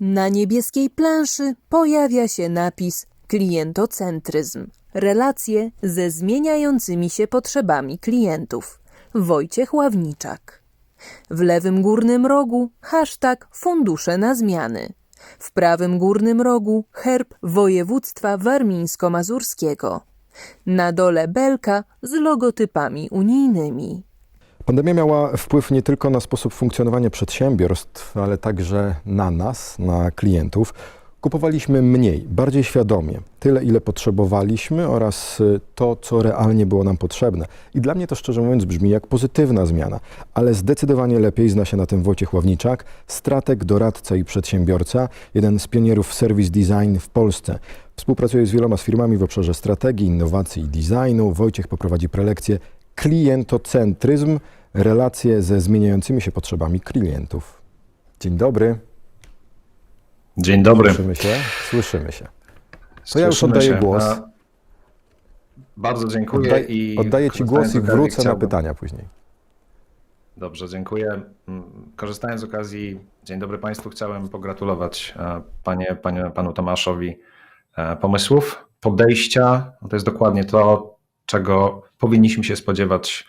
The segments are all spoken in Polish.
Na niebieskiej planszy pojawia się napis klientocentryzm. Relacje ze zmieniającymi się potrzebami klientów. Wojciech Ławniczak. W lewym górnym rogu hashtag fundusze na zmiany. W prawym górnym rogu herb województwa warmińsko-mazurskiego. Na dole belka z logotypami unijnymi. Pandemia miała wpływ nie tylko na sposób funkcjonowania przedsiębiorstw, ale także na nas, na klientów. Kupowaliśmy mniej, bardziej świadomie, tyle ile potrzebowaliśmy oraz y, to, co realnie było nam potrzebne. I dla mnie to szczerze mówiąc brzmi jak pozytywna zmiana, ale zdecydowanie lepiej zna się na tym Wojciech Ławniczak, strateg, doradca i przedsiębiorca, jeden z pionierów service design w Polsce. Współpracuje z wieloma z firmami w obszarze strategii, innowacji i designu. Wojciech poprowadzi prelekcję klientocentryzm, relacje ze zmieniającymi się potrzebami klientów. Dzień dobry. Dzień dobry. Słyszymy się? Słyszymy się. To ja już oddaję się. głos. A, Bardzo dziękuję Oddaj, i oddaję Ci głos i wrócę na chciałbym- pytania później. Dobrze, dziękuję. Mm, Korzystając z okazji, dzień dobry Państwu, chciałem pogratulować e, panie, panie, panu Tomaszowi e, pomysłów, podejścia. No To jest dokładnie to, czego powinniśmy się spodziewać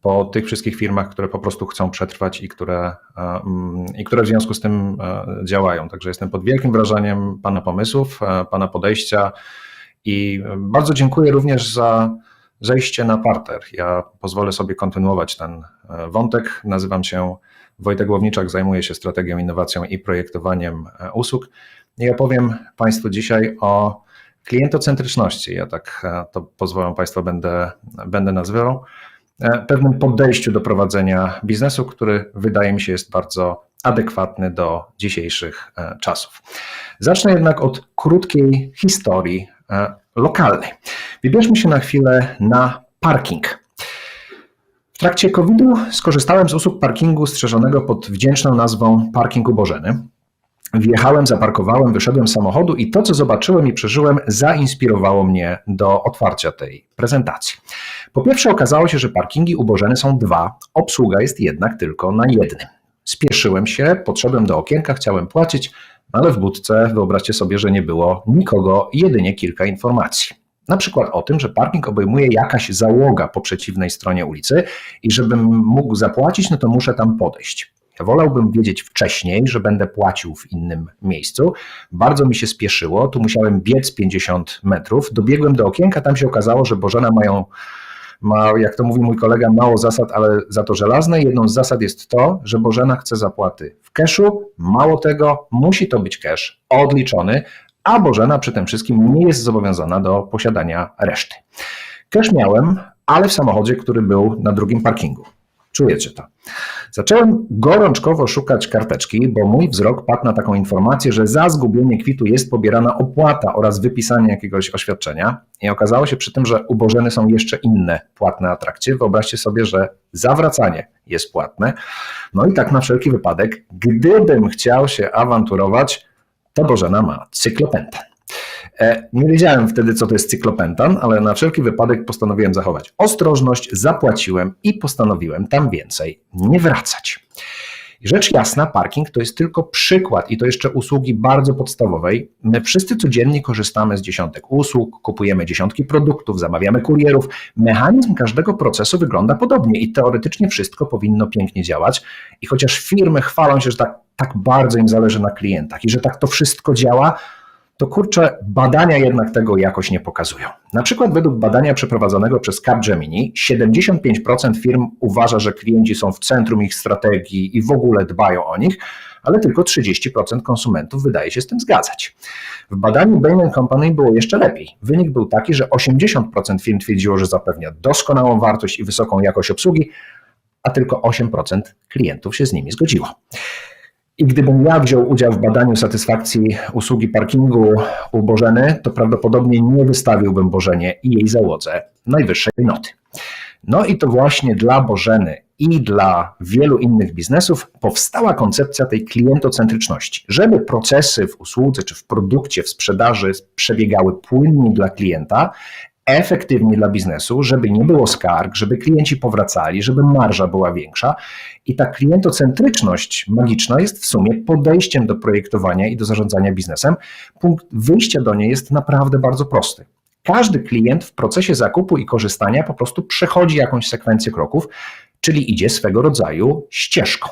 po tych wszystkich firmach, które po prostu chcą przetrwać i które, e, mm, i które w związku z tym e, działają. Także jestem pod wielkim wrażeniem Pana pomysłów, e, Pana podejścia i bardzo dziękuję również za zejście na parter. Ja pozwolę sobie kontynuować ten wątek. Nazywam się Wojtek Łowniczak, zajmuję się strategią, innowacją i projektowaniem usług i opowiem Państwu dzisiaj o klientocentryczności. Ja tak to pozwolę Państwu, będę, będę nazywał. E, Pewnym podejściu do prowadzenia biznesu, który wydaje mi się jest bardzo adekwatny do dzisiejszych e, czasów. Zacznę jednak od krótkiej historii e, lokalnej. Wybierzmy się na chwilę na parking. W trakcie COVID-u skorzystałem z usług parkingu strzeżonego pod wdzięczną nazwą Parking Bożeny. Wjechałem, zaparkowałem, wyszedłem z samochodu i to, co zobaczyłem i przeżyłem, zainspirowało mnie do otwarcia tej prezentacji. Po pierwsze, okazało się, że parkingi ubożene są dwa, obsługa jest jednak tylko na jednym. Spieszyłem się, podszedłem do okienka, chciałem płacić, ale w budce wyobraźcie sobie, że nie było nikogo, jedynie kilka informacji. Na przykład o tym, że parking obejmuje jakaś załoga po przeciwnej stronie ulicy i żebym mógł zapłacić, no to muszę tam podejść. Ja wolałbym wiedzieć wcześniej, że będę płacił w innym miejscu. Bardzo mi się spieszyło, tu musiałem biec 50 metrów. Dobiegłem do okienka, tam się okazało, że Bożena mają, ma, jak to mówi mój kolega, mało zasad, ale za to żelazne. Jedną z zasad jest to, że Bożena chce zapłaty w cashu. Mało tego, musi to być cash odliczony, a Bożena przy tym wszystkim nie jest zobowiązana do posiadania reszty. Cash miałem, ale w samochodzie, który był na drugim parkingu. Czujecie to. Zacząłem gorączkowo szukać karteczki, bo mój wzrok padł na taką informację, że za zgubienie kwitu jest pobierana opłata oraz wypisanie jakiegoś oświadczenia. I okazało się przy tym, że u Bożeny są jeszcze inne płatne atrakcje. Wyobraźcie sobie, że zawracanie jest płatne. No i tak na wszelki wypadek, gdybym chciał się awanturować, to Bożena ma cyklopentan. E, Nie wiedziałem wtedy, co to jest cyklopentan, ale na wszelki wypadek postanowiłem zachować ostrożność, zapłaciłem i postanowiłem tam więcej nie wracać. Rzecz jasna, parking to jest tylko przykład i to jeszcze usługi bardzo podstawowej. My wszyscy codziennie korzystamy z dziesiątek usług, kupujemy dziesiątki produktów, zamawiamy kurierów. Mechanizm każdego procesu wygląda podobnie i teoretycznie wszystko powinno pięknie działać. I chociaż firmy chwalą się, że tak, tak bardzo im zależy na klientach i że tak to wszystko działa, to kurczę, badania jednak tego jakoś nie pokazują. Na przykład według badania przeprowadzonego przez Capgemini 75% firm uważa, że klienci są w centrum ich strategii i w ogóle dbają o nich, ale tylko 30% konsumentów wydaje się z tym zgadzać. W badaniu Bain Company było jeszcze lepiej. Wynik był taki, że 80% firm twierdziło, że zapewnia doskonałą wartość i wysoką jakość obsługi, a tylko 8% klientów się z nimi zgodziło. I gdybym ja wziął udział w badaniu satysfakcji usługi parkingu u Bożeny, to prawdopodobnie nie wystawiłbym Bożenie i jej załodze najwyższej noty. No i to właśnie dla Bożeny i dla wielu innych biznesów powstała koncepcja tej klientocentryczności, żeby procesy w usłudze czy w produkcie, w sprzedaży przebiegały płynnie dla klienta, efektywniej dla biznesu, żeby nie było skarg, żeby klienci powracali, żeby marża była większa. I ta klientocentryczność magiczna jest w sumie podejściem do projektowania i do zarządzania biznesem. Punkt wyjścia do niej jest naprawdę bardzo prosty. Każdy klient w procesie zakupu i korzystania po prostu przechodzi jakąś sekwencję kroków, czyli idzie swego rodzaju ścieżką.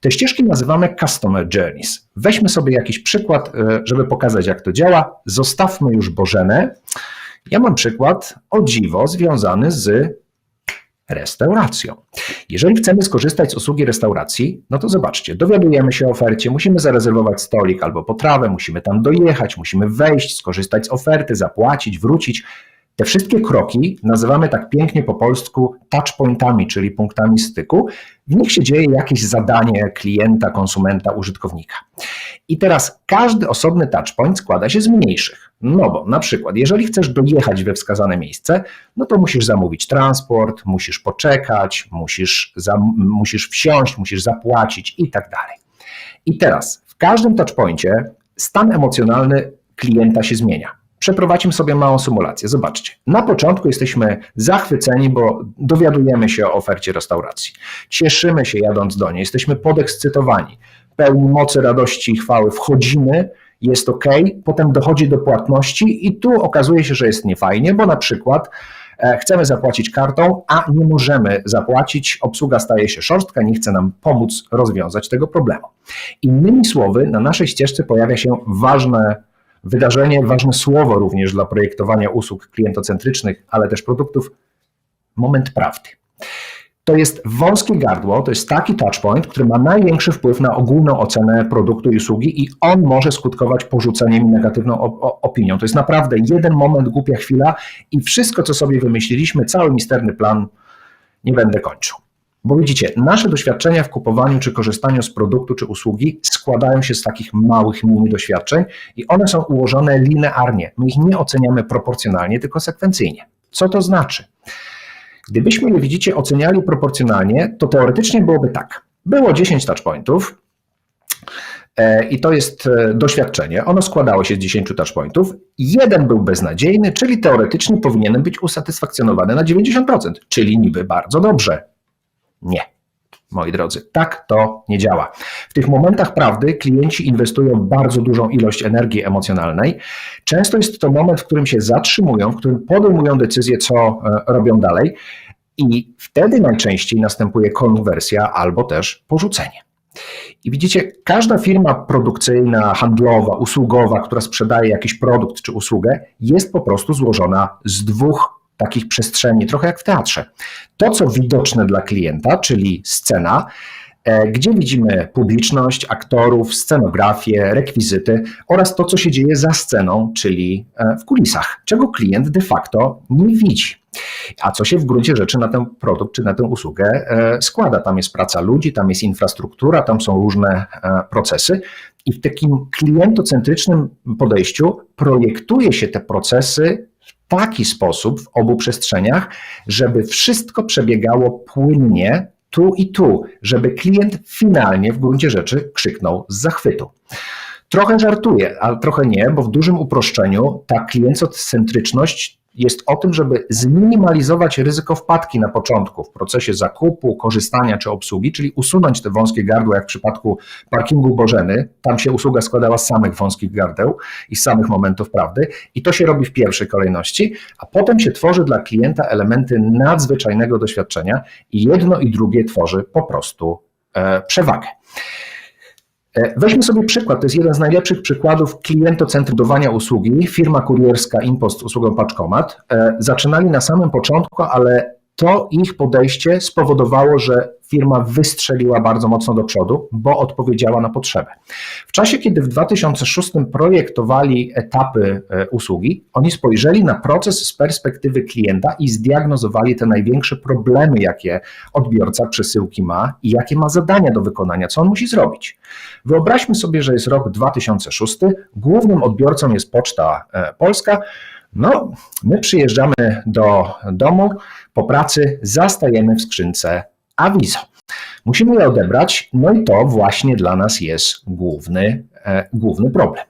Te ścieżki nazywamy Customer Journeys. Weźmy sobie jakiś przykład, e, żeby pokazać, jak to działa. Zostawmy już Bożenę. Ja mam przykład o dziwo związany z restauracją. Jeżeli chcemy skorzystać z usługi restauracji, no to zobaczcie, dowiadujemy się o ofercie, musimy zarezerwować stolik albo potrawę, musimy tam dojechać, musimy wejść, skorzystać z oferty, zapłacić, wrócić. Te wszystkie kroki nazywamy tak pięknie po polsku touchpointami, czyli punktami styku. W nich się dzieje jakieś zadanie klienta, konsumenta, użytkownika. I teraz każdy osobny touchpoint składa się z mniejszych. No bo na przykład, jeżeli chcesz dojechać we wskazane miejsce, no to musisz zamówić transport, musisz poczekać, musisz, musisz wsiąść, musisz zapłacić i tak dalej. I teraz w każdym touchpoincie stan emocjonalny klienta się zmienia. Przeprowadźmy sobie małą symulację. Zobaczcie. Na początku jesteśmy zachwyceni, bo dowiadujemy się o ofercie restauracji. Cieszymy się jadąc do niej, jesteśmy podekscytowani, pełni mocy, radości i chwały. Wchodzimy, jest ok, potem dochodzi do płatności i tu okazuje się, że jest niefajnie, bo na przykład e, chcemy zapłacić kartą, a nie możemy zapłacić, obsługa staje się szorstka, nie chce nam pomóc rozwiązać tego problemu. Innymi słowy, na naszej ścieżce pojawia się ważne wydarzenie, ważne słowo również dla projektowania usług klientocentrycznych, ale też produktów moment prawdy. To jest wąskie gardło, to jest taki touchpoint, który ma największy wpływ na ogólną ocenę produktu i usługi i on może skutkować porzuceniem i negatywną opinią. To jest naprawdę jeden moment, głupia chwila i wszystko, co sobie wymyśliliśmy, cały misterny plan nie będę kończył. Bo widzicie, nasze doświadczenia w kupowaniu czy korzystaniu z produktu czy usługi składają się z takich małych mini doświadczeń i one są ułożone linearnie. My ich nie oceniamy proporcjonalnie, tylko sekwencyjnie. Co to znaczy? Gdybyśmy je, widzicie, oceniali proporcjonalnie, to teoretycznie byłoby tak. Było 10 touchpointów, i to jest e, doświadczenie. Ono składało się z 10 touchpointów. Jeden był beznadziejny, czyli teoretycznie powinienem być usatysfakcjonowany na 90%, czyli niby bardzo dobrze. Nie. Moi drodzy, tak to nie działa. W tych momentach prawdy klienci inwestują bardzo dużą ilość energii emocjonalnej. Często jest to moment, w którym się zatrzymują, w którym podejmują decyzję, co e, robią dalej, i wtedy najczęściej następuje konwersja albo też porzucenie. I widzicie, każda firma produkcyjna, handlowa, usługowa, która sprzedaje jakiś produkt czy usługę, jest po prostu złożona z dwóch takich przestrzeni, trochę jak w teatrze. To, co widoczne dla klienta, czyli scena, e, gdzie widzimy publiczność, aktorów, scenografię, rekwizyty oraz to, co się dzieje za sceną, czyli e, w kulisach, czego klient de facto nie widzi. A co się w gruncie rzeczy na ten produkt czy na tę usługę e, składa? Tam jest praca ludzi, tam jest infrastruktura, tam są różne procesy. I w takim klientocentrycznym podejściu projektuje się te procesy taki sposób w obu przestrzeniach, żeby wszystko przebiegało płynnie tu i tu, żeby klient finalnie w gruncie rzeczy krzyknął z zachwytu. Trochę żartuję, ale trochę nie, bo w dużym uproszczeniu ta klientocentryczność jest o tym, żeby zminimalizować ryzyko wpadki na początku w procesie zakupu, korzystania czy obsługi, czyli usunąć te wąskie gardła, jak w przypadku parkingu Bożeny. Tam się usługa składała z samych wąskich gardeł i z samych momentów prawdy, i to się robi w pierwszej kolejności, a potem się tworzy dla klienta elementy nadzwyczajnego doświadczenia, i jedno i drugie tworzy po prostu e, przewagę. E, weźmy sobie przykład, to jest jeden z najlepszych przykładów klientocentryzowania usługi. Firma kurierska Impost usługą Paczkomat. E, zaczynali na samym początku, ale to ich podejście spowodowało, że firma wystrzeliła bardzo mocno do przodu, bo odpowiedziała na potrzebę. W czasie, kiedy w 2006 projektowali etapy e, usługi, oni spojrzeli na proces z perspektywy klienta i zdiagnozowali te największe problemy, jakie odbiorca przesyłki ma i jakie ma zadania do wykonania, co on musi zrobić. Wyobraźmy sobie, że jest rok 2006, głównym odbiorcą jest Poczta e, Polska. No, my przyjeżdżamy do domu po pracy, zastajemy w skrzynce awizo. Musimy je odebrać, no i to właśnie dla nas jest główny, e, główny problem.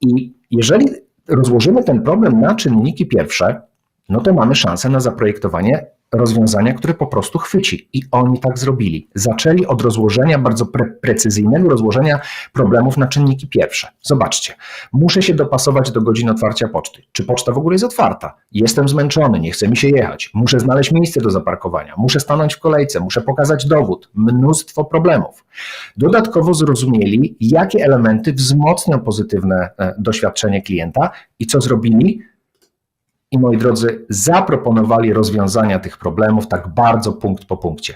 I jeżeli rozłożymy ten problem na czynniki pierwsze, no to mamy szansę na zaprojektowanie rozwiązania, które po prostu chwyci. I oni tak zrobili. Zaczęli od rozłożenia, bardzo pre- precyzyjnego rozłożenia problemów na czynniki pierwsze. Zobaczcie, muszę się dopasować do godzin otwarcia poczty. Czy poczta w ogóle jest otwarta? Jestem zmęczony, nie chce mi się jechać. Muszę znaleźć miejsce do zaparkowania, muszę stanąć w kolejce, muszę pokazać dowód. Mnóstwo problemów. Dodatkowo zrozumieli, jakie elementy wzmocnią pozytywne e, doświadczenie klienta i co zrobili, i moi drodzy, zaproponowali rozwiązania tych problemów tak bardzo punkt po punkcie.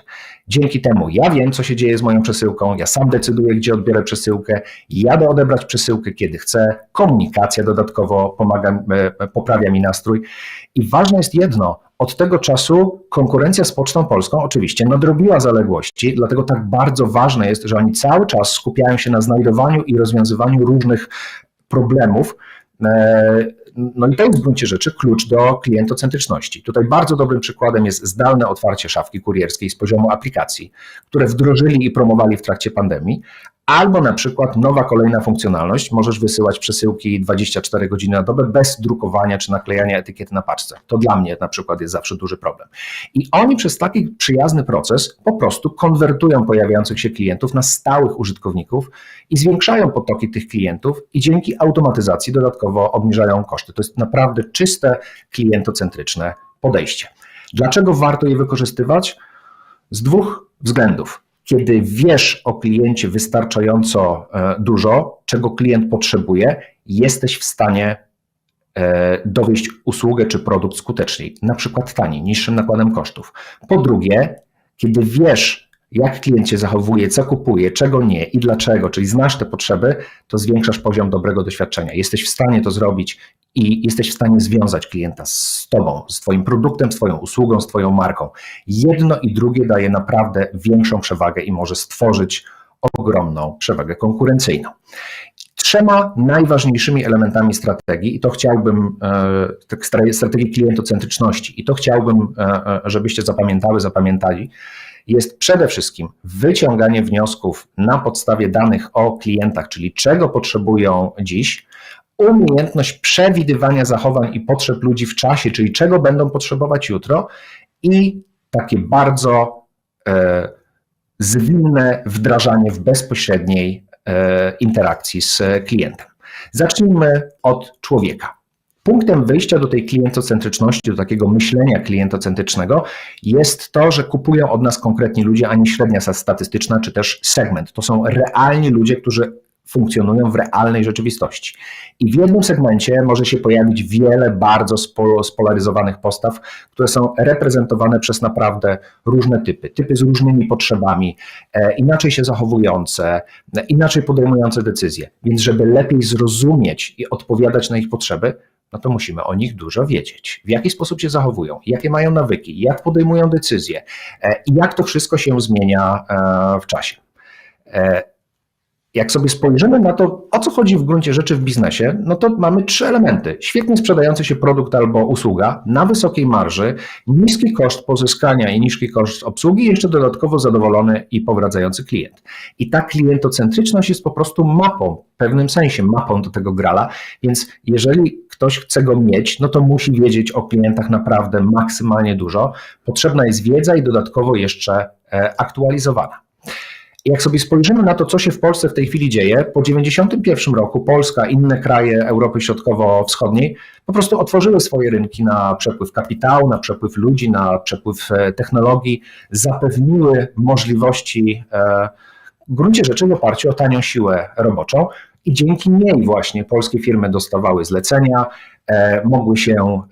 Dzięki temu ja wiem, co się dzieje z moją przesyłką, ja sam decyduję, gdzie odbiorę przesyłkę, jadę odebrać przesyłkę, kiedy chcę, komunikacja dodatkowo pomaga, e, poprawia mi nastrój. I ważne jest jedno, od tego czasu konkurencja z Pocztą Polską oczywiście nadrobiła zaległości, dlatego tak bardzo ważne jest, że oni cały czas skupiają się na znajdowaniu i rozwiązywaniu różnych problemów. No i to jest w gruncie rzeczy klucz do klientocentryczności. Tutaj bardzo dobrym przykładem jest zdalne otwarcie szafki kurierskiej z poziomu aplikacji, które wdrożyli i promowali w trakcie pandemii, albo na przykład nowa kolejna funkcjonalność, możesz wysyłać przesyłki 24 godziny na dobę bez drukowania czy naklejania etykiety na paczce. To dla mnie na przykład jest zawsze duży problem. I oni przez taki przyjazny proces po prostu konwertują pojawiających się klientów na stałych użytkowników i zwiększają potoki tych klientów i dzięki automatyzacji dodatkowo obniżają koszty. To jest naprawdę czyste klientocentryczne podejście. Dlaczego warto je wykorzystywać? Z dwóch względów. Kiedy wiesz o kliencie wystarczająco e, dużo, czego klient potrzebuje, jesteś w stanie e, dowieść usługę czy produkt skuteczniej, na przykład taniej, niższym nakładem kosztów. Po drugie, kiedy wiesz, jak klient się zachowuje, co kupuje, czego nie i dlaczego, czyli znasz te potrzeby, to zwiększasz poziom dobrego doświadczenia. Jesteś w stanie to zrobić i jesteś w stanie związać klienta z Tobą, z Twoim produktem, z Twoją usługą, z Twoją marką. Jedno i drugie daje naprawdę większą przewagę i może stworzyć ogromną przewagę konkurencyjną. Trzema najważniejszymi elementami strategii, i to chciałbym, e, strategii klientocentryczności, i to chciałbym, e, e, żebyście zapamiętały, zapamiętali, jest przede wszystkim wyciąganie wniosków na podstawie danych o klientach, czyli czego potrzebują dziś, umiejętność przewidywania zachowań i potrzeb ludzi w czasie, czyli czego będą potrzebować jutro, i takie bardzo e, zwinne wdrażanie w bezpośredniej e, interakcji z klientem. Zacznijmy od człowieka. Punktem wyjścia do tej klientocentryczności, do takiego myślenia klientocentrycznego jest to, że kupują od nas konkretni ludzie, a nie średnia statystyczna czy też segment. To są realni ludzie, którzy funkcjonują w realnej rzeczywistości. I w jednym segmencie może się pojawić wiele bardzo spolaryzowanych postaw, które są reprezentowane przez naprawdę różne typy. Typy z różnymi potrzebami, e, inaczej się zachowujące, e, inaczej podejmujące decyzje. Więc, żeby lepiej zrozumieć i odpowiadać na ich potrzeby, no to musimy o nich dużo wiedzieć. W jaki sposób się zachowują, jakie mają nawyki, jak podejmują decyzje e, i jak to wszystko się zmienia w czasie. Jak sobie spojrzymy na to, o co chodzi w gruncie rzeczy w biznesie, no to mamy trzy elementy. Świetnie sprzedający się produkt albo usługa na wysokiej marży, niski koszt pozyskania i niski koszt obsługi, jeszcze dodatkowo zadowolony i powracający klient. I ta klientocentryczność jest po prostu mapą, w pewnym sensie mapą do tego grala, więc jeżeli ktoś chce go mieć, no to musi wiedzieć o klientach naprawdę maksymalnie dużo. Potrzebna jest wiedza i dodatkowo jeszcze aktualizowana. Jak sobie spojrzymy na to, co się w Polsce w tej chwili dzieje, po 1991 roku Polska, inne kraje Europy Środkowo-Wschodniej po prostu otworzyły swoje rynki na przepływ kapitału, na przepływ ludzi, na przepływ technologii, zapewniły możliwości w gruncie rzeczy w oparciu o tanią siłę roboczą. I dzięki niej właśnie polskie firmy dostawały zlecenia, mogły się,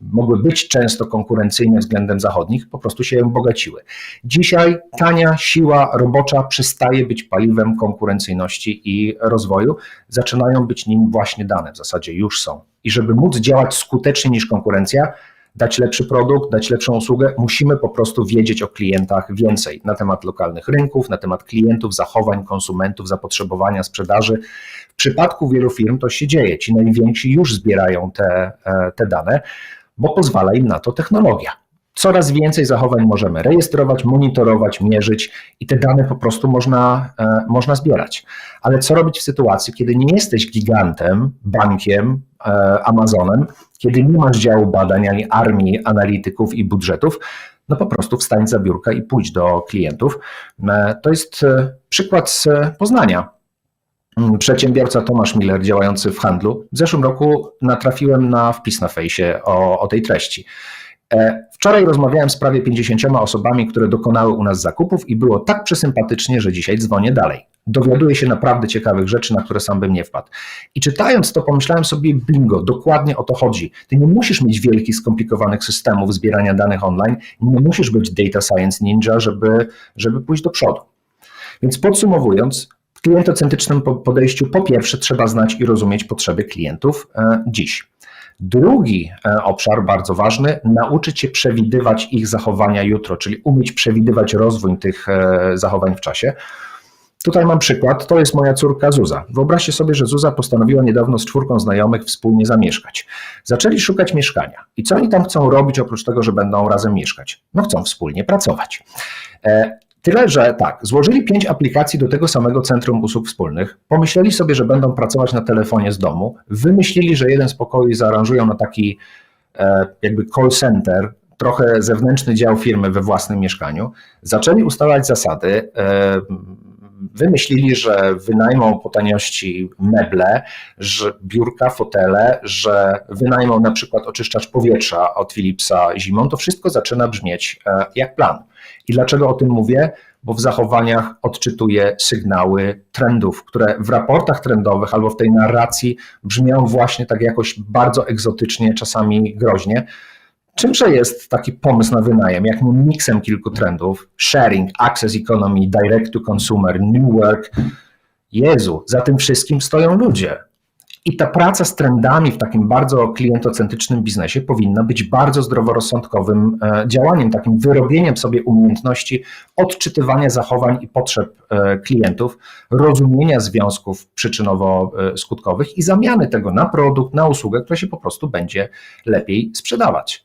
mogły być często konkurencyjne względem zachodnich, po prostu się bogaciły. Dzisiaj tania siła robocza przestaje być paliwem konkurencyjności i rozwoju, zaczynają być nim właśnie dane, w zasadzie już są. I żeby móc działać skuteczniej niż konkurencja, dać lepszy produkt, dać lepszą usługę, musimy po prostu wiedzieć o klientach więcej na temat lokalnych rynków, na temat klientów, zachowań konsumentów, zapotrzebowania, sprzedaży. W przypadku wielu firm to się dzieje. Ci najwięksi już zbierają te, te dane, bo pozwala im na to technologia. Coraz więcej zachowań możemy rejestrować, monitorować, mierzyć i te dane po prostu można, e, można zbierać. Ale co robić w sytuacji, kiedy nie jesteś gigantem, bankiem, e, Amazonem, kiedy nie masz działu badań ani armii analityków i budżetów, no po prostu wstań za biurka i pójdź do klientów. E, To jest przykład z Poznania. Mm, Przedsiębiorca Tomasz Miller, działający w handlu. W zeszłym roku natrafiłem na wpis na fejsie o, o tej treści. E, Wczoraj rozmawiałem z prawie 50 osobami, które dokonały u nas zakupów i było tak przesympatycznie, że dzisiaj dzwonię dalej. Dowiaduję się naprawdę ciekawych rzeczy, na które sam bym nie wpadł. I czytając to, pomyślałem sobie, bingo, dokładnie o to chodzi. Ty nie musisz mieć wielkich, skomplikowanych systemów zbierania danych online, nie musisz być data science ninja, żeby, żeby pójść do przodu. Więc podsumowując, w klientocentrycznym po- podejściu po pierwsze trzeba znać i rozumieć potrzeby klientów e, dziś. Drugi e, obszar bardzo ważny, nauczyć się przewidywać ich zachowania jutro, czyli umieć przewidywać rozwój tych e, zachowań w czasie. Tutaj mam przykład, to jest moja córka Zuza. Wyobraźcie sobie, że Zuza postanowiła niedawno z czwórką znajomych wspólnie zamieszkać. Zaczęli szukać mieszkania. I co oni tam chcą robić oprócz tego, że będą razem mieszkać? No chcą wspólnie pracować. Tyle, że tak, złożyli pięć aplikacji do tego samego Centrum Usług Wspólnych, pomyśleli sobie, że będą pracować na telefonie z domu, wymyślili, że jeden z pokoi zaaranżują na taki e, jakby call center, trochę zewnętrzny dział firmy we własnym mieszkaniu, zaczęli ustalać zasady, e, wymyślili, że wynajmą po taniości meble, że biurka, fotele, że wynajmą na przykład oczyszczacz powietrza od Philipsa zimą, to wszystko zaczyna brzmieć e, jak plan. I dlaczego o tym mówię? Bo w zachowaniach odczytuje sygnały trendów, które w raportach trendowych albo w tej narracji brzmią właśnie tak jakoś bardzo egzotycznie, czasami groźnie. Czymże jest taki pomysł na wynajem, jak miksem kilku trendów? Sharing, access economy, direct to consumer, new work. Jezu, za tym wszystkim stoją ludzie. I ta praca z trendami w takim bardzo klientocentrycznym biznesie powinna być bardzo zdroworozsądkowym e, działaniem, takim wyrobieniem sobie umiejętności odczytywania zachowań i potrzeb e, klientów, rozumienia związków przyczynowo-skutkowych i zamiany tego na produkt, na usługę, która się po prostu będzie lepiej sprzedawać.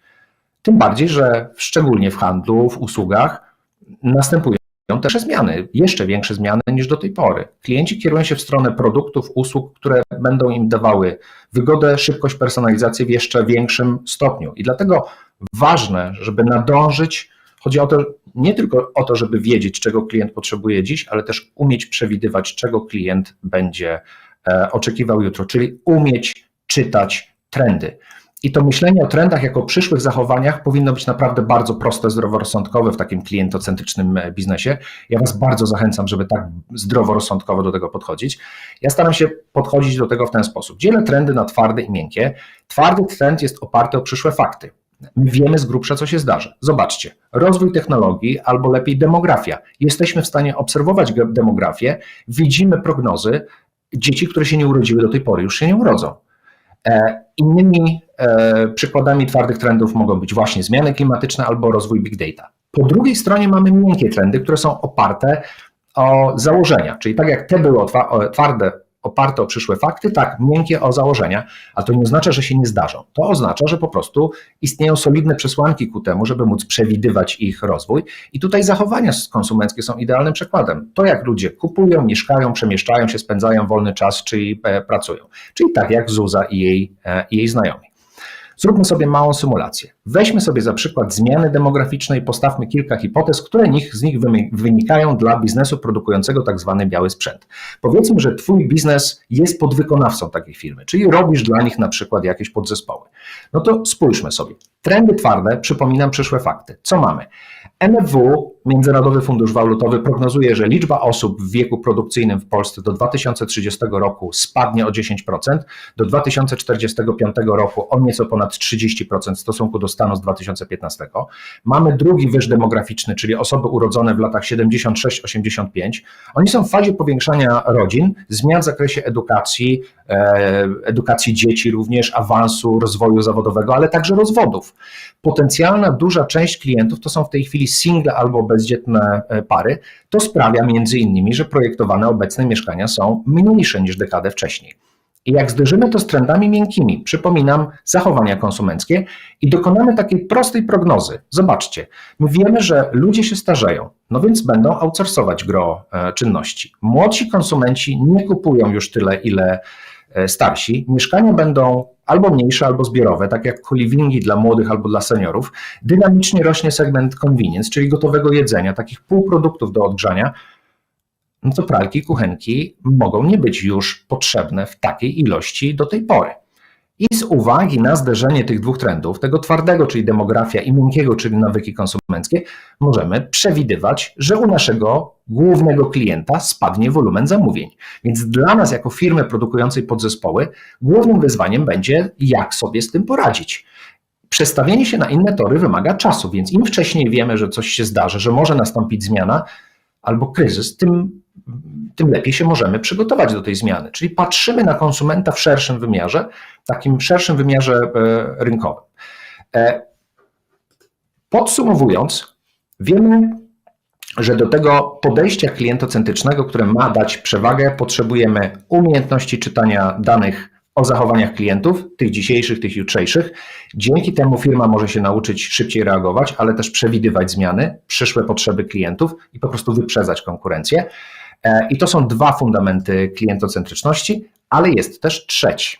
Tym bardziej, że szczególnie w handlu, w usługach następują też zmiany, jeszcze większe zmiany niż do tej pory. Klienci kierują się w stronę produktów, usług, które będą im dawały wygodę, szybkość, personalizację w jeszcze większym stopniu. I dlatego ważne, żeby nadążyć, chodzi o to nie tylko o to, żeby wiedzieć, czego klient potrzebuje dziś, ale też umieć przewidywać, czego klient będzie e, oczekiwał jutro, czyli umieć czytać trendy. I to myślenie o trendach jako przyszłych zachowaniach powinno być naprawdę bardzo proste, zdroworozsądkowe w takim klientocentrycznym e, biznesie. Ja Was bardzo zachęcam, żeby tak zdroworozsądkowo do tego podchodzić. Ja staram się podchodzić do tego w ten sposób. Dzielę trendy na twarde i miękkie. Twardy trend jest oparty o przyszłe fakty. My wiemy z grubsza, co się zdarzy. Zobaczcie, rozwój technologii albo lepiej demografia. Jesteśmy w stanie obserwować demografię, widzimy prognozy dzieci, które się nie urodziły do tej pory, już się nie urodzą. E, Innymi przykładami twardych trendów mogą być właśnie zmiany klimatyczne albo rozwój big data. Po drugiej stronie mamy miękkie trendy, które są oparte o założenia, czyli tak jak te były twarde, oparte o przyszłe fakty, tak miękkie o założenia, a to nie oznacza, że się nie zdarzą. To oznacza, że po prostu istnieją solidne przesłanki ku temu, żeby móc przewidywać ich rozwój i tutaj zachowania konsumenckie są idealnym przykładem. To jak ludzie kupują, mieszkają, przemieszczają się, spędzają wolny czas, czyli e, pracują. Czyli tak jak Zuza i jej, e, i jej znajomi. Zróbmy sobie małą symulację. Weźmy sobie za przykład zmiany demograficzne i postawmy kilka hipotez, które z nich wynikają dla biznesu produkującego tak zwany biały sprzęt. Powiedzmy, że Twój biznes jest podwykonawcą takiej firmy, czyli robisz dla nich na przykład jakieś podzespoły. No to spójrzmy sobie. Trendy twarde, przypominam przyszłe fakty. Co mamy? NFW, Międzynarodowy Fundusz Walutowy, prognozuje, że liczba osób w wieku produkcyjnym w Polsce do 2030 roku spadnie o 10%, do 2045 roku o nieco ponad 30% w stosunku do stanu z 2015. Mamy drugi wyż demograficzny, czyli osoby urodzone w latach 76-85. Oni są w fazie powiększania rodzin, zmian w zakresie edukacji, e, edukacji dzieci, również awansu, rozwoju zawodowego, ale także rozwodów. Potencjalna duża część klientów to są w tej chwili single albo bezdzietne e, pary. To sprawia między innymi, że projektowane obecne mieszkania są mniejsze niż dekadę wcześniej. I jak zderzymy to z trendami miękkimi, przypominam, zachowania konsumenckie, i dokonamy takiej prostej prognozy. Zobaczcie, my wiemy, że ludzie się starzeją, no więc będą outsourcować gro e, czynności. Młodsi konsumenci nie kupują już tyle, ile starsi. Mieszkania będą albo mniejsze, albo zbiorowe, tak jak co-livingi dla młodych albo dla seniorów. Dynamicznie rośnie segment convenience, czyli gotowego jedzenia, takich półproduktów do odgrzania, no to pralki, kuchenki mogą nie być już potrzebne w takiej ilości do tej pory. I z uwagi na zderzenie tych dwóch trendów, tego twardego, czyli demografia, i miękkiego, czyli nawyki konsumenckie, możemy przewidywać, że u naszego głównego klienta spadnie wolumen zamówień. Więc dla nas, jako firmy produkującej podzespoły, głównym wyzwaniem będzie, jak sobie z tym poradzić. Przestawienie się na inne tory wymaga czasu, więc im wcześniej wiemy, że coś się zdarzy, że może nastąpić zmiana albo kryzys, tym tym lepiej się możemy przygotować do tej zmiany. Czyli patrzymy na konsumenta w szerszym wymiarze, takim szerszym wymiarze e, rynkowym. E, podsumowując, wiemy, że do tego podejścia klientocentrycznego, które ma dać przewagę, potrzebujemy umiejętności czytania danych o zachowaniach klientów, tych dzisiejszych, tych jutrzejszych. Dzięki temu firma może się nauczyć szybciej reagować, ale też przewidywać zmiany, przyszłe potrzeby klientów i po prostu wyprzedzać konkurencję. E, I to są dwa fundamenty klientocentryczności, ale jest też trzeci.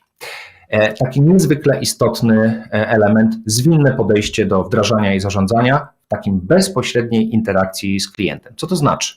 E, taki niezwykle istotny e, element, zwinne podejście do wdrażania i zarządzania w takim bezpośredniej interakcji z klientem. Co to znaczy?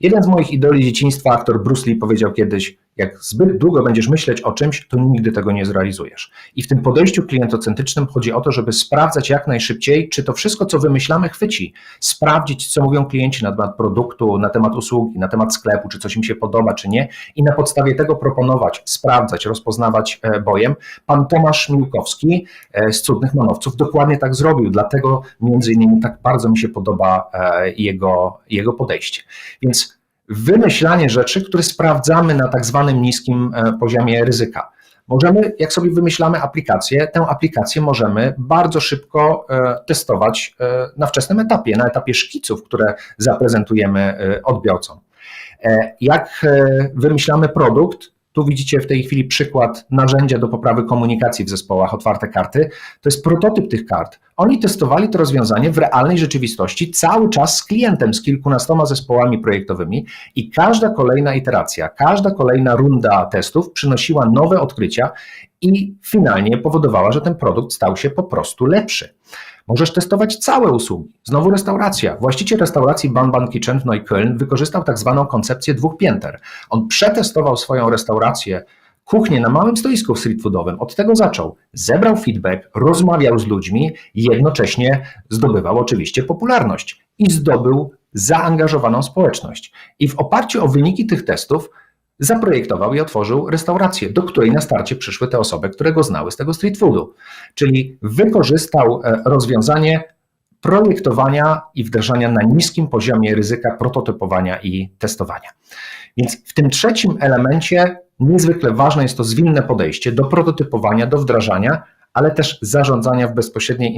Jeden z moich idoli dzieciństwa, aktor Bruce Lee, powiedział kiedyś: Jak zbyt długo będziesz myśleć o czymś, to nigdy tego nie zrealizujesz. I w tym podejściu klientocentrycznym chodzi o to, żeby sprawdzać jak najszybciej, czy to wszystko, co wymyślamy, chwyci. Sprawdzić, co mówią klienci na temat produktu, na temat usługi, na temat sklepu, czy coś im się podoba, czy nie, i na podstawie tego proponować, sprawdzać, rozpoznawać e, bojem. Pan Tomasz Miłkowski e, z Cudnych Manowców dokładnie tak zrobił, dlatego między innymi tak bardzo mi się podoba e, jego, jego podejście. Więc wymyślanie rzeczy, które sprawdzamy na tak zwanym niskim e, poziomie ryzyka. Możemy, jak sobie wymyślamy aplikację, tę aplikację możemy bardzo szybko e, testować e, na wczesnym etapie, na etapie szkiców, które zaprezentujemy odbiorcom. Jak wymyślamy produkt, tu widzicie w tej chwili przykład narzędzia do poprawy komunikacji w zespołach otwarte karty. To jest prototyp tych kart. Oni testowali to rozwiązanie w realnej rzeczywistości cały czas z klientem, z kilkunastoma zespołami projektowymi i każda kolejna iteracja, każda kolejna runda testów przynosiła nowe odkrycia i finalnie powodowała, że ten produkt stał się po prostu lepszy. Możesz testować całe usługi. Znowu restauracja. Właściciel restauracji Ban Ban Kitchen w Neukölln wykorzystał tak zwaną koncepcję dwóch pięter. On przetestował swoją restaurację, kuchnię na małym stoisku street foodowym. Od tego zaczął. Zebrał feedback, rozmawiał z ludźmi, jednocześnie zdobywał oczywiście popularność i zdobył zaangażowaną społeczność. I w oparciu o wyniki tych testów zaprojektował i otworzył restaurację, do której na starcie przyszły te osoby, które go znały z tego street foodu. Czyli wykorzystał e, rozwiązanie projektowania i wdrażania na niskim poziomie ryzyka prototypowania i testowania. Więc w tym trzecim elemencie niezwykle ważne jest to zwinne podejście do prototypowania, do wdrażania, ale też zarządzania w bezpośredniej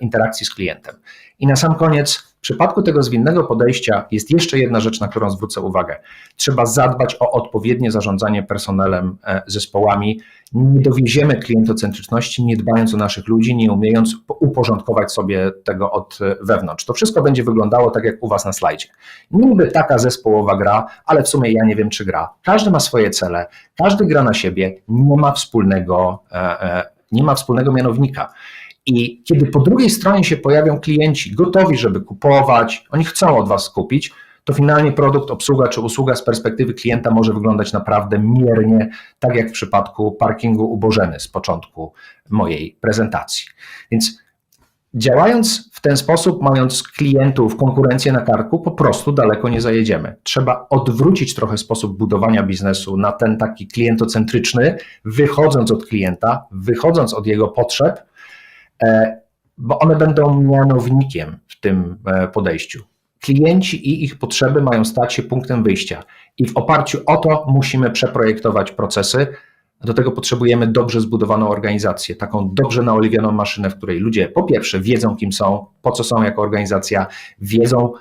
interakcji z klientem. I na sam koniec, w przypadku tego zwinnego podejścia jest jeszcze jedna rzecz, na którą zwrócę uwagę. Trzeba zadbać o odpowiednie zarządzanie personelem, e, zespołami. Nie dowieziemy klientocentryczności, nie dbając o naszych ludzi, nie umiejąc uporządkować sobie tego od e, wewnątrz. To wszystko będzie wyglądało tak jak u Was na slajdzie. Niby taka zespołowa gra, ale w sumie ja nie wiem, czy gra. Każdy ma swoje cele, każdy gra na siebie, nie ma wspólnego e, nie ma wspólnego mianownika. I kiedy po drugiej stronie się pojawią klienci gotowi, żeby kupować, oni chcą od Was kupić, to finalnie produkt, obsługa czy usługa z perspektywy klienta może wyglądać naprawdę miernie, tak jak w przypadku parkingu u Bożeny z początku mojej prezentacji. Więc Działając w ten sposób, mając klientów, konkurencję na karku, po prostu daleko nie zajedziemy. Trzeba odwrócić trochę sposób budowania biznesu na ten taki klientocentryczny, wychodząc od klienta, wychodząc od jego potrzeb, bo one będą mianownikiem w tym e, podejściu. Klienci i ich potrzeby mają stać się punktem wyjścia, i w oparciu o to musimy przeprojektować procesy, do tego potrzebujemy dobrze zbudowaną organizację, taką dobrze naoliwioną maszynę, w której ludzie po pierwsze wiedzą, kim są, po co są jako organizacja, wiedzą,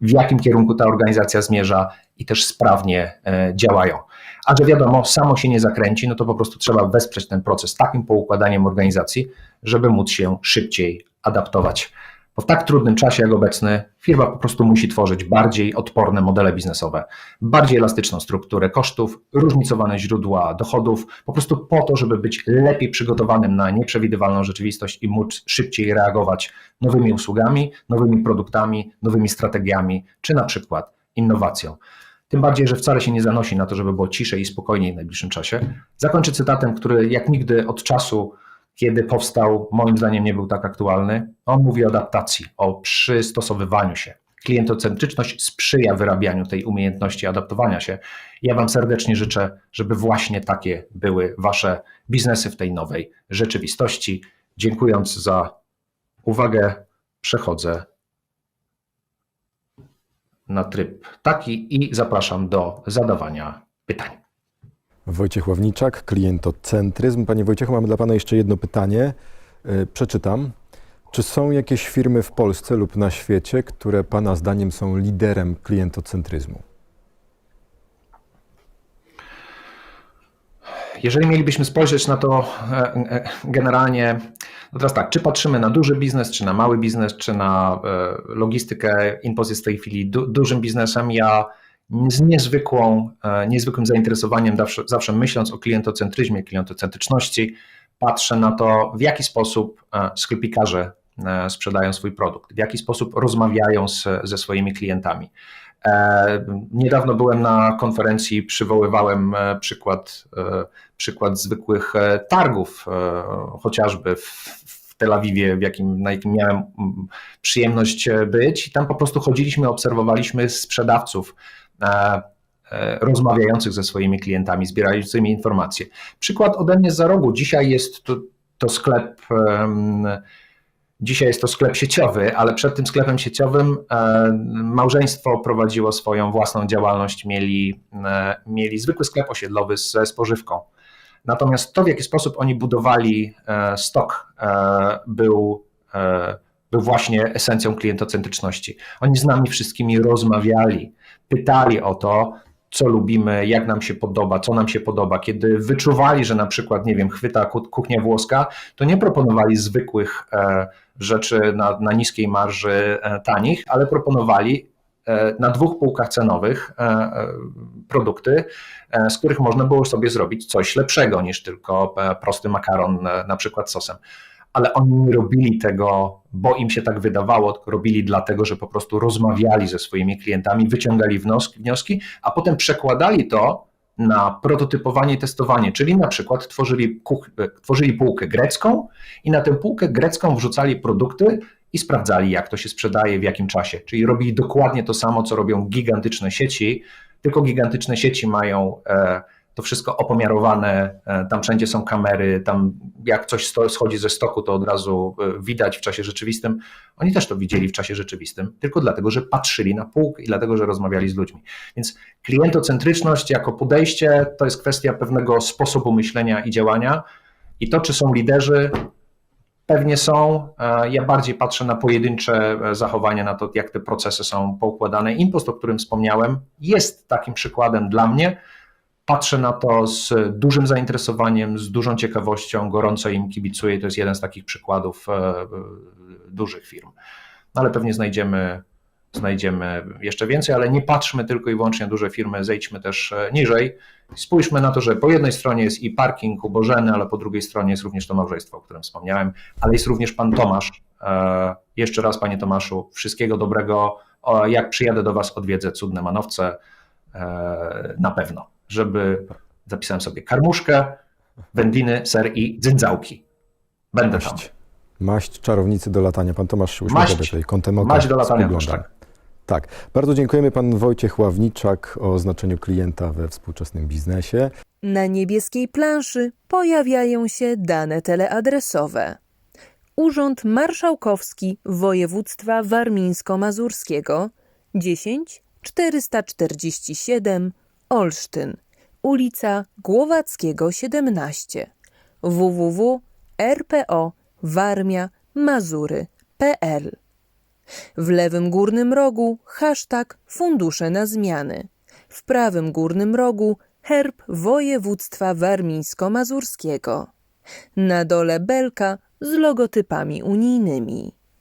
w jakim kierunku ta organizacja zmierza i też sprawnie e, działają. A że wiadomo, samo się nie zakręci, no to po prostu trzeba wesprzeć ten proces takim poukładaniem organizacji, żeby móc się szybciej adaptować. Bo w tak trudnym czasie jak obecny firma po prostu musi tworzyć bardziej odporne modele biznesowe, bardziej elastyczną strukturę kosztów, różnicowane źródła dochodów, po prostu po to, żeby być lepiej przygotowanym na nieprzewidywalną rzeczywistość i móc szybciej reagować nowymi usługami, nowymi produktami, nowymi strategiami, czy na przykład innowacją. Tym bardziej, że wcale się nie zanosi na to, żeby było ciszej i spokojniej w najbliższym czasie. Zakończę cytatem, który jak nigdy od czasu, kiedy powstał, moim zdaniem nie był tak aktualny. On mówi o adaptacji, o przystosowywaniu się. Klientocentryczność sprzyja wyrabianiu tej umiejętności adaptowania się. Ja Wam serdecznie życzę, żeby właśnie takie były Wasze biznesy w tej nowej rzeczywistości. Dziękując za uwagę, przechodzę na tryb taki i zapraszam do zadawania pytań. Wojciech Ławniczak, klientocentryzm. Panie Wojciechu, mam dla Pana jeszcze jedno pytanie. Yy, Przeczytam. Czy są jakieś firmy w Polsce lub na świecie, które Pana zdaniem są liderem klientocentryzmu? Jeżeli mielibyśmy spojrzeć na to e, e, generalnie, no teraz tak, czy patrzymy na duży biznes, czy na mały biznes, czy na e, logistykę, Inpost jest w tej chwili du dużym biznesem, ja z niezwykłą, niezwykłym zainteresowaniem zawsze, zawsze myśląc o klientocentryzmie, klientocentryczności, patrzę na to, w jaki sposób sklepikarze sprzedają swój produkt, w jaki sposób rozmawiają z, ze swoimi klientami. Niedawno byłem na konferencji, przywoływałem przykład, przykład zwykłych targów, chociażby w, Tel Awiwie, w jakim, na jakim miałem przyjemność być, i tam po prostu chodziliśmy, obserwowaliśmy sprzedawców rozmawiających ze swoimi klientami, zbierającymi informacje. Przykład ode mnie za rogu. Dzisiaj jest to, to sklep. Dzisiaj jest to sklep sieciowy, ale przed tym sklepem sieciowym małżeństwo prowadziło swoją własną działalność, mieli, mieli zwykły sklep osiedlowy ze spożywką. Natomiast to, w jaki sposób oni budowali stok, był, był właśnie esencją klientocentryczności. Oni z nami wszystkimi rozmawiali, pytali o to, co lubimy, jak nam się podoba, co nam się podoba. Kiedy wyczuwali, że na przykład, nie wiem, chwyta kuchnia włoska, to nie proponowali zwykłych rzeczy na, na niskiej marży tanich, ale proponowali na dwóch półkach cenowych produkty, z których można było sobie zrobić coś lepszego niż tylko prosty makaron, na przykład sosem. Ale oni nie robili tego, bo im się tak wydawało, tylko robili dlatego, że po prostu rozmawiali ze swoimi klientami, wyciągali wnioski, a potem przekładali to na prototypowanie i testowanie, czyli na przykład tworzyli, kuch- tworzyli półkę grecką i na tę półkę grecką wrzucali produkty i sprawdzali, jak to się sprzedaje, w jakim czasie. Czyli robili dokładnie to samo, co robią gigantyczne sieci, tylko gigantyczne sieci mają e, to wszystko opomiarowane, e, tam wszędzie są kamery, tam jak coś schodzi ze stoku, to od razu e, widać w czasie rzeczywistym. Oni też to widzieli w czasie rzeczywistym, tylko dlatego, że patrzyli na półkę i dlatego, że rozmawiali z ludźmi. Więc klientocentryczność jako podejście to jest kwestia pewnego sposobu myślenia i działania. I to, czy są liderzy, Pewnie są. Ja bardziej patrzę na pojedyncze zachowania, na to, jak te procesy są poukładane. Impost, o którym wspomniałem, jest takim przykładem dla mnie. Patrzę na to z dużym zainteresowaniem, z dużą ciekawością, gorąco im kibicuję. To jest jeden z takich przykładów dużych firm. No ale pewnie znajdziemy, znajdziemy jeszcze więcej, ale nie patrzmy tylko i wyłącznie na duże firmy, zejdźmy też niżej. Spójrzmy na to, że po jednej stronie jest i parking ubożeny, ale po drugiej stronie jest również to małżeństwo, o którym wspomniałem, ale jest również pan Tomasz. Jeszcze raz, panie Tomaszu, wszystkiego dobrego. Jak przyjadę do was, odwiedzę cudne manowce na pewno, żeby zapisałem sobie karmuszkę, wędliny, ser i dzyndzałki. Będę tam. Maść, maść czarownicy do latania. Pan Tomasz się uśmiecha Maść. tutaj kątem oka. Maść do latania też, tak. Tak. Bardzo dziękujemy pan Wojciech Ławniczak o znaczeniu klienta we współczesnym biznesie. Na niebieskiej planszy pojawiają się dane teleadresowe. Urząd Marszałkowski Województwa Warmińsko-Mazurskiego 10 447 Olsztyn, ulica Głowackiego 17 www.rpo.warmia.mazury.pl W lewym górnym rogu hashtag Fundusze na zmiany. W prawym górnym rogu herb województwa warmińsko-mazurskiego. Na dole belka z logotypami unijnymi.